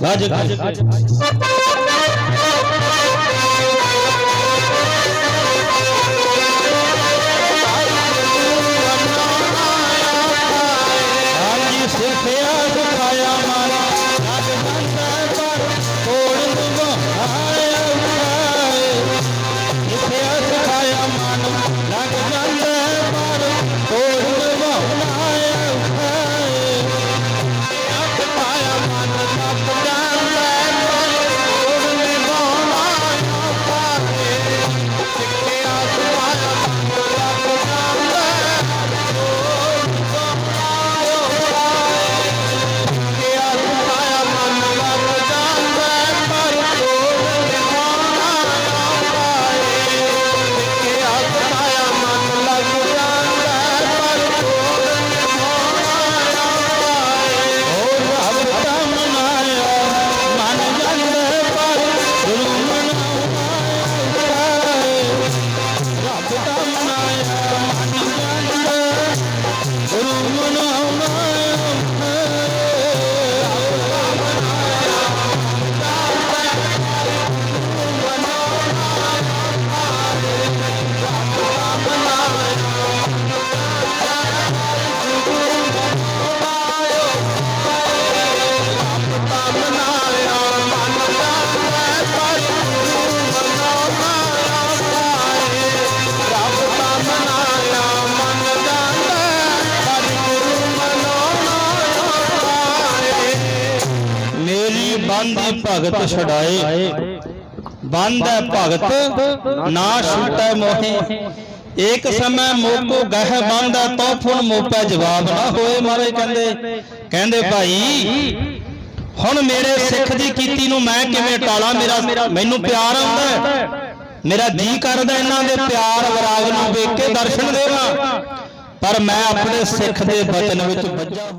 ਵਾਜ ਬੰਦੀ ਭਗਤ ਛਡਾਏ। ਬੰਦ ਹੈ ਭਗਤ, ਨਾ ਛੂਟੈ ਮੋਹੇ। ਏਕ ਸਮੈ ਮੋਕੋ ਗਹਿ ਬੰਦਾ ਤੋ ਮੋਪੈ ਜਵਾਬ ਨਾ ਹੋਏ, ਮਾਰੇ ਕਹਿੰਦੇ। ਕਹਿੰਦੇ ਭਾਈ, ਹੁਣ ਮੇਰੇ ਸਿੱਖ ਦੀ ਕੀਤੀ ਨੂੰ ਮੈਂ ਕਿਵੇਂ ਟਾਲਾਂ? ਮੇਰਾ ਮੈਨੂੰ ਪਿਆਰ ਆਉਂਦਾ ਮੇਰਾ ਜੀ ਕਰਦਾ ਇਹਨਾਂ ਦੇ ਪਿਆਰ ਵਿਰਾਗ ਨੂੰ ਵੇਖ ਕੇ ਦਰਸ਼ਨ ਦੇਵਾਂ। ਪਰ ਮੈਂ ਆਪਣੇ ਸਿੱਖ ਦੇ ਬਚਨ ਵਿੱਚ ਵੱਜਾ